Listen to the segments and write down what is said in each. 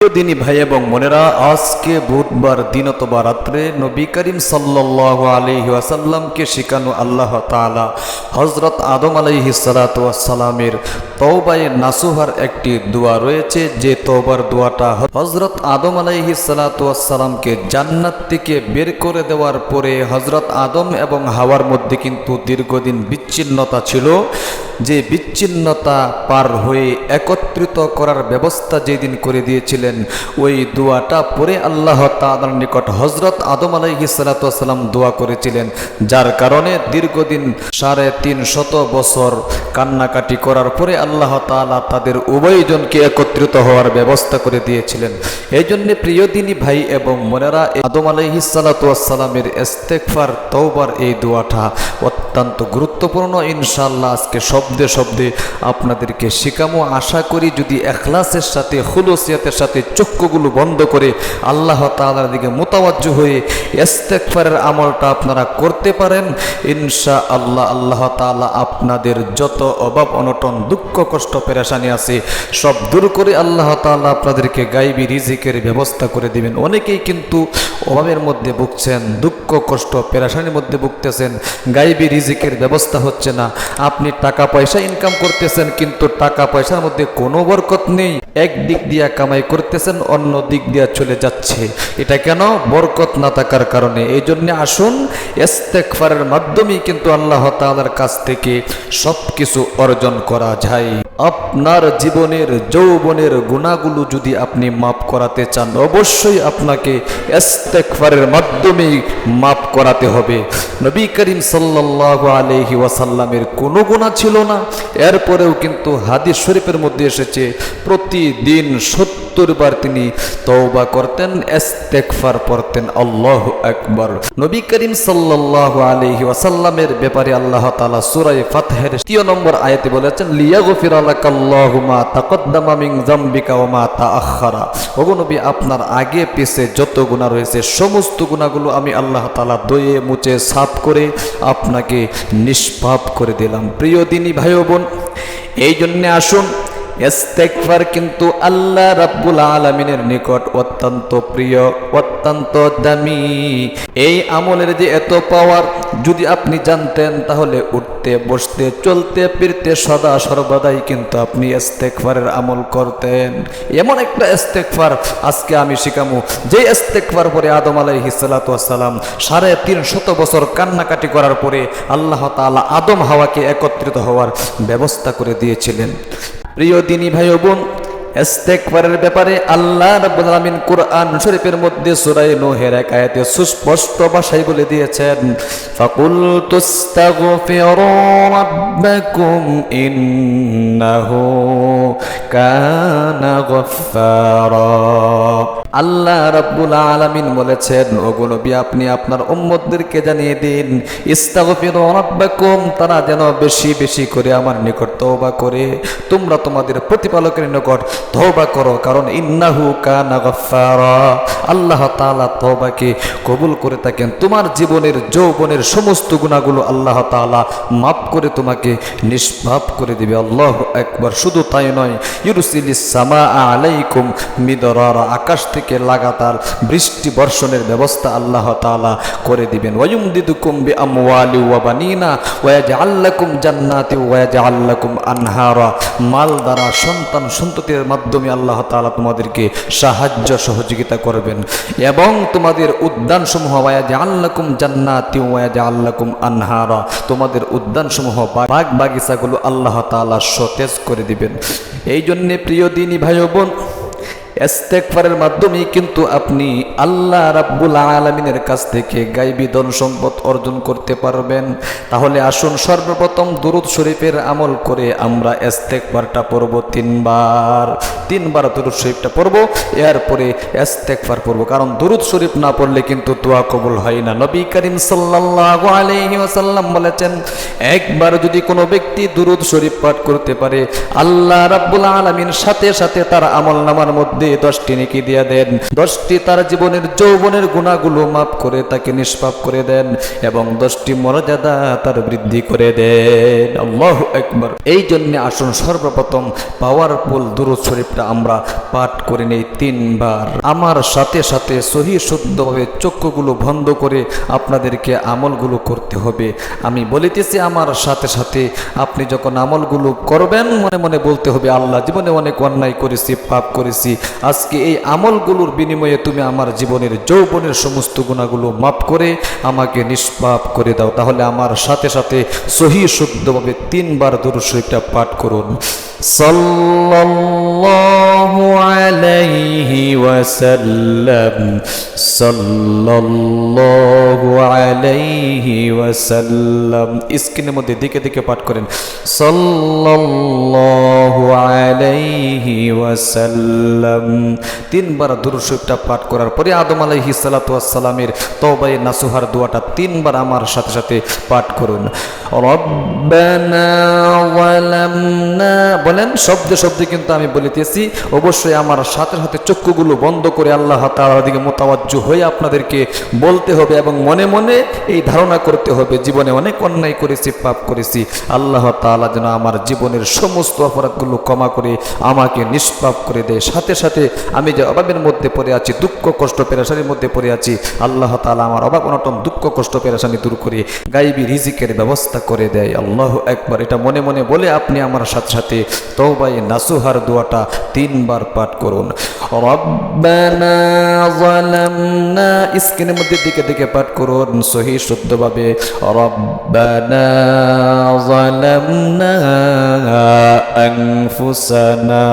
দিনী ভাই এবং মনেরা আজকে বুধবার দিন অথবা রাত্রে নবী করিম সাল্লাহ আলহি আসাল্লামকে শেখানো আল্লাহ তালা হজরত আদম আলহি সালাতামের তৌবায় নাসুহার একটি দোয়া রয়েছে। যে তৌবার দোয়াটা হজরত আদম আলাইহি সালাতামকে জান্নাত থেকে বের করে দেওয়ার পরে হজরত আদম এবং হাওয়ার মধ্যে কিন্তু দীর্ঘদিন বিচ্ছিন্নতা ছিল। যে বিচ্ছিন্নতা পার হয়ে একত্রিত করার ব্যবস্থা যেদিন করে দিয়েছিলেন ওই দোয়াটা পরে আল্লাহ তাআলার নিকট হজরত আদম আলাইহি সালাতাম দোয়া করেছিলেন, যার কারণে দীর্ঘদিন সাড়ে তিন শত বছর কান্নাকাটি করার পরে আল্লাহ তাআলা তাদের উভয়জনকে একত্রিত হওয়ার ব্যবস্থা করে দিয়েছিলেন। এই জন্যে প্রিয় দিনী ভাই এবং মনেরা আদম আলাইহি সালাতামের ইস্তেগফার, তওবার এই দোয়াটা অত্যন্ত গুরুত্বপূর্ণ। ইনশাআল্লাহ আজকে শব্দে শব্দে আপনাদেরকে শেখামো। আশা করি যদি এখলাসের সাথে হুলসিয়াতের সাথে চক্ষুগুলো বন্ধ করে আল্লাহ তাআলার দিকে মোতাবাজ্য হয়ে ইস্তেগফারের আমলটা আপনারা করতে পারেন। ইনশা আল্লাহ আল্লাহ তাআলা আপনাদের যত অভাব, অনটন, দুঃখ, কষ্ট, পেরেশানি আছে, সব দূর করে আল্লাহ তাআলা আপনাদেরকে গাইবি রিজিকের ব্যবস্থা করে দিবেন। অনেকেই কিন্তু অভাবের মধ্যে ভুগছেন, দুঃখ, কষ্ট, পেরেশানির মধ্যে ভুগতেছেন, গাইবি রিজিকের ব্যবস্থা হচ্ছে না। আপনি টাকা, পয়সা ইনকাম করতেছেন, কিন্তু টাকা, পয়সার মধ্যে কোনো বরকত নেই। এক দিক দিয়া কামাই করতেছেন অন্য দিক দিয়ে চলে যাচ্ছে। এটা কেন? বরকত না থাকার কারণে। এই জন্য আসুন ইস্তেকফারের মাধ্যমেই কিন্তু আল্লাহ তাআলার কাছ থেকে সব কিছু অর্জন করা যায়। আপনার জীবনের, যৌবনের গুণাগুলো যদি আপনি মাফ করাতে চান, অবশ্যই আপনাকে ইস্তেকফারের মাধ্যমেই মাফ করাতে হবে। নবী করিম সাল্লাল্লাহু আলাইহি ওয়াসাল্লামের কোনো গুণা ছিল না। এরপরেও কিন্তু হাদিস শরীফের মধ্যে এসেছে, প্রতিদিন সত্তর বার তিনি তওবা করতেন, ইস্তেগফার পড়তেন, আল্লাহু আকবার। নবী করিম সাল্লাল্লাহু আলাইহি ওয়াসাল্লামের ব্যাপারে আল্লাহ তাআলা সূরা ফাতহের 3 নম্বর আয়াতে বলেছেন, লিয়াগফির লাকাল্লাহু মা তাকদ্দামা মিন যামবিকা ওয়া মা তাআখারা। ওগো নবী, আপনার আগে পিছে যত গুনাহ রয়েছে, সমস্ত গুনাহগুলো আমি আল্লাহ তালা দয়ে মুছে সাফ করে আপনাকে নিষ্পাপ করে দিলাম। প্রিয় দিনী ভাই বোন, এই জন্যে আসুন ইস্তেগফার কিন্তু আল্লাহ রাব্বুল আলামিনের নিকট অত্যন্ত প্রিয়, অত্যন্ত দামি। এই আমলের যে এত পাওয়ার যদি আপনি জানতেন তাহলে উঠতে, বসতে, চলতে, ফিরতে সদা সর্বদাই কিন্তু আপনি ইস্তেগফারের আমল করতেন। এমন একটা ইস্তেগফার আজকে আমি শিখামু। যে ইস্তেগফার পরে আদম আলাইহিস সালাতু সালাম সাড়ে তিন শত বছর কান্নাকাটি করার পরে আল্লাহ তাআলা আদম হাওয়াকে একত্রিত হওয়ার ব্যবস্থা করে দিয়েছিলেন। প্রিয় দিনী ভাই বোন এস্তেকবারের ব্যাপারে আল্লাহ রাব্বুল আলামিন কুরআন শরীফের মধ্যে সূরা নূহের এক আয়াতে সুস্পষ্ট ভাষায় বলে দিয়েছেন ফাকুল তুস্তাগফিরু রাব্বাকুম ইন্নাহু কানা গফফারা। আল্লাহ রাব্বুল আলামিন বলেছেন ওগো নবী, আপনি আপনার উম্মতদেরকে জানিয়ে দিন, ইস্তাগফিরু রাব্বাকুম, তারা যেন বেশি বেশি করে আমার নিকট তওবা করে। তোমরা তোমাদের প্রতিপালকের নিকট তওবা করো, কারণ ইন্নাহু কানা গফফারা। আল্লাহ তাআলা তওবাকে কবুল করে থাকেন। তোমার জীবনের, যৌবনের সমস্ত গুণাগুলো আল্লাহ তাআলা মাফ করে তোমাকে নিষ্পাপ করে দিবে। আল্লাহ একবার শুধু তাই নয়, ইউরুসিলিস সামা আলাইকুম মিদরারা। আকাশ থেকে লাগাতার বৃষ্টি বর্ষণের ব্যবস্থা আল্লাহ তাআলা করে দিবেন। ওয়ুম ওয়ায়ুমদিদুকুম বিআমওয়ালি ওয়া বানিনা ওয়াজআল লাকুম জান্নাতি ওয়াজআল লাকুম আনহারা। মাল দ্বারা সন্তান সন্ততির মাধ্যমে আল্লাহ তাআলা তোমাদেরকে সাহায্য সহযোগিতা করবেন এবং তোমাদের উদ্যানসমূহ ওয়াজআল লাকুম জান্নাতি ওয়াজআল লাকুম আনহারা। তোমাদের উদ্যানসমূহ বাগ বাগিচাগুলো আল্লাহ তাআলা সতেজ করে দিবেন। এই জন্যে প্রিয় দিনী ভাই বোন ইস্তেগফারের মাধ্যমেই কিন্তু আপনি আল্লাহ রাব্বুল আলামিনের কাছ থেকে গাইবি ধন সম্পদ অর্জন করতে পারবেন। তাহলে আসুন সর্বপ্রথম দুরুদ শরীফের আমল করে আমরা ইস্তেগফারটা পড়ব তিনবার। তিনবার দুরুদ শরীফটা পড়ব, এরপরে ইস্তেগফার পড়ব। কারণ দুরুদ শরীফ না পড়লে কিন্তু দোয়া কবুল হয় না। নবী করিম সাল্লাল্লাহু আলাইহি ওয়াসাল্লাম বলেছেন, একবার যদি কোনো ব্যক্তি দুরুদ শরীফ পাঠ করতে পারে, আল্লাহ রাব্বুল আলামিন সাথে সাথে তার আমল নামার মধ্যে দশটি নেকি দিয়ে দেন। দশটি তার জীবনের যৌবনের গুণাগুলো মাফ করে তাকে নিষ্পাপ করে দেন এবং দশটি মর্যাদা তার বৃদ্ধি করে দেন। একবার এই জন্য আসুন সর্বপ্রথম পাওয়ারফুল দুরুদ শরীফটা আমরা পাঠ করে নেই তিনবার। আমার সাথে সাথে সহি শুদ্ধভাবে চক্ষুগুলো বন্ধ করে আপনাদেরকে আমলগুলো করতে হবে। আমি বলিতেছি আমার সাথে সাথে আপনি যখন আমলগুলো করবেন, মনে মনে বলতে হবে, আল্লাহ জীবনে অনেক অন্যায় করেছি, পাপ করেছি আজকে এই আমলগুলোর বিনিময়ে তুমি আমার জীবনের যৌবনের সমস্ত গুণাগুলো মাফ করে আমাকে নিষ্পাপ করে দাও। তাহলে আমার সাথে সাথে সহি শুদ্ধভাবে তিনবার দূর শরীফটা পাঠ করুন। সাল্লাল্লাহু আলাইহি ওয়াসাল্লাম, সাল্লাল্লাহু আলাইহি ওয়াসাল্লাম, স্ক্রিনের মধ্যে দিকে দিকে পাঠ করেন। সাল্লাল্লাহু আলাইহি ওয়াসাল্লাম, তিনবার দুরূদ শরীফটা পাঠ করার পরে আদম আলাইহিস সালাতু ওয়াস সালামের তওবায়ে নাসুহার দোয়াটা তিনবার আমার সাথে সাথে পাঠ করুন। রব্বানা ওয়ালামনা বলেন, শব্দে শব্দে কিন্তু আমি বলিতেছি, অবশ্যই আমার সাথে সাথে চক্ষুগুলো বন্ধ করে আল্লাহ তাআলার দিকে মোতাবাজ্জু হয়ে আপনাদেরকে বলতে হবে এবং মনে মনে এই ধারণা করতে হবে, জীবনে অনেক অন্যায় করেছি, পাপ করেছি। আল্লাহ তাআলা যেন আমার জীবনের সমস্ত অপরাধগুলো ক্ষমা করে আমাকে নিষ্পাপ করে দেয়। সাথে সাথে আমি যে অভাবের মধ্যে পড়ে আছি, দুঃখ, কষ্ট, পেরেশানির মধ্যে পড়ে আছি, আল্লাহ তালা আমার অভাব, অনটন, দুঃখ, কষ্ট, পেরেশানি দূর করে গাইবি, রিজিকের ব্যবস্থা করে দেয়। আল্লাহ একবার এটা মনে মনে বলে আপনি আমার সাথে সাথে তৌবাই নাসুহার দোয়াটা তিনবার পাঠ করুন রব্বানা যালামনা স্ক্রিনের মধ্যে দিকে দিকে পাঠ করুন সহি শুদ্ধভাবে রব্বানা যালামনা আনফুসানা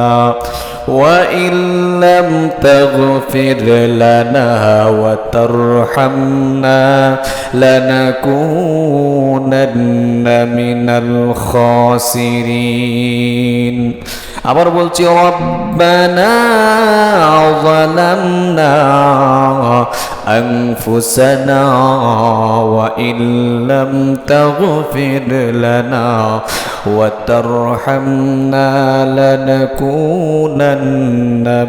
وإن لم تغفر لنا وترحمنا لنكونن من الخاسرين আবার বলছি রব্বানা ظلمنا أنفسنا وإن لم تغفر لنا وترحمنا لنكونن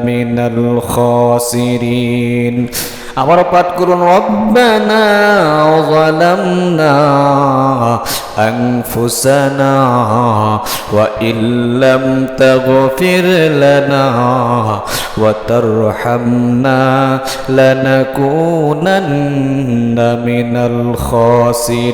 من الخاسرين আবার পাঠ করুন রব্বানা ظلمنا أنفسنا وإن لم تغفر لنا وترحمنا لنكونن من الخاسرين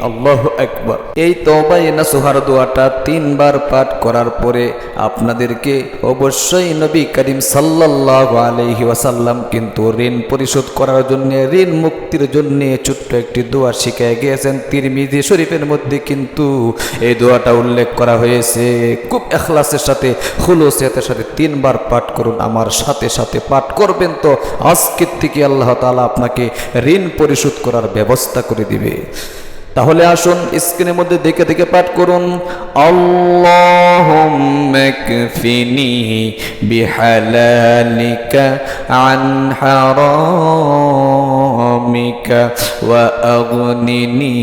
الله أكبر এই তওবায়ে নাসুহার দোয়াটা তিনবার পাঠ করার পরে আপনাদেরকে অবশ্যই নবী করিম সাল্লাল্লাহু আলাইহি ওয়াসাল্লাম কিন্তু ঋণ পরিশোধ করার জন্য ঋণ মুক্তির জন্য ছোট্ট একটি দোয়া শিখায় গিয়েছেন তিরমিজি শরীফের মধ্যে কিন্তু এই দোয়াটা উল্লেখ করা হয়েছে, খুব এখলাসের সাথে হুলোসিয়াতের সাথে তিনবার পাঠ করুন, আমার সাথে সাথে পাঠ করবেন তো, আজকের থেকে আল্লাহ তালা আপনাকে ঋণ পরিশোধ করার ব্যবস্থা করে দিবে। তাহলে আসুন স্ক্রিনের মধ্যে দেখে দেখে পাঠ করুন। আল্লাহুম্মা কফিনি বিহালালিকা আন হারামিকা ওয়া আগনিনি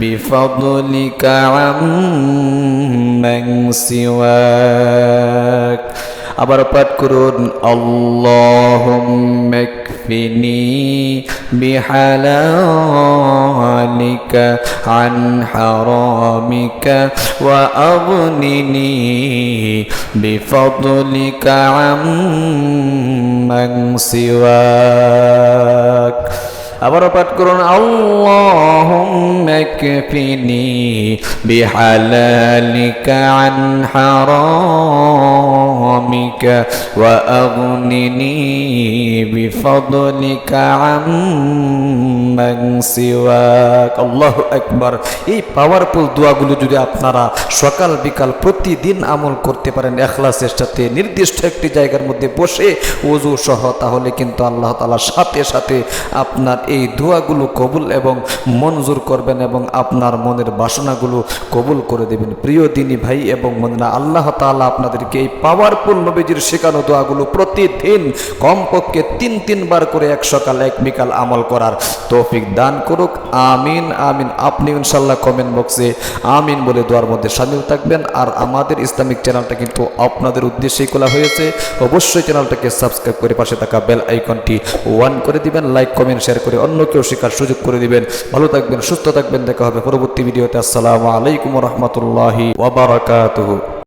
বিফadlika আম্মান সিওয়াক আবার পাঠ করুন, আল্লাহুম্মা কফিনি বিহালালিকা আন হারামিকা ওয়া আগনিনি বিফadlika আম্মান সিওয়াক। আবারও পাঠ করুন, আল্লাহুম্মা কফিনি বিহালালিকা আন ওয়া আগনিনি বিফadlika আম্মান সিওয়াক আল্লাহু আকবার এই পাওয়ারফুল দোয়াগুলো যদি আপনারা সকাল বিকাল প্রতিদিন আমল করতে পারেন, এখলাসের সাথে, নির্দিষ্ট একটি জায়গার মধ্যে বসে ওযু সহ, তাহলে কিন্তু আল্লাহ তাআলা সাথে সাথে আপনার এই দোয়াগুলো কবুল এবং মঞ্জুর করবেন এবং আপনার মনের বাসনাগুলো কবুল করে দেবেন। প্রিয় দিনী ভাই এবং মন্দনা আল্লাহ তাআলা আপনাদেরকে এই পাওয়ার আল্লাহকুল নবীজির শেখানো দোয়াগুলো প্রতিদিন কমপক্ষে তিন, তিনবার করে এক সকাল, এক বিকাল আমল করার তৌফিক দান করুক। আমিন আমিন। আপনি ইনশাল্লাহ কমেন্ট বক্সে আমিন বলে দোয়ার মধ্যে সামিল থাকবেন। আর আমাদের ইসলামিক চ্যানেলটা কিন্তু আপনাদের উদ্দেশ্যেই খোলা হয়েছে। অবশ্যই চ্যানেলটাকে সাবস্ক্রাইব করে পাশে থাকা বেল আইকনটি ওয়ান করে দিবেন। লাইক কমেন্ট শেয়ার করে অন্য কেউ শেখার সুযোগ করে দিবেন। ভালো থাকবেন, সুস্থ থাকবেন। দেখা হবে পরবর্তী ভিডিওতে। আসসালামু আলাইকুম রহমতুল্লাহি ওয়াবারাকাতুহু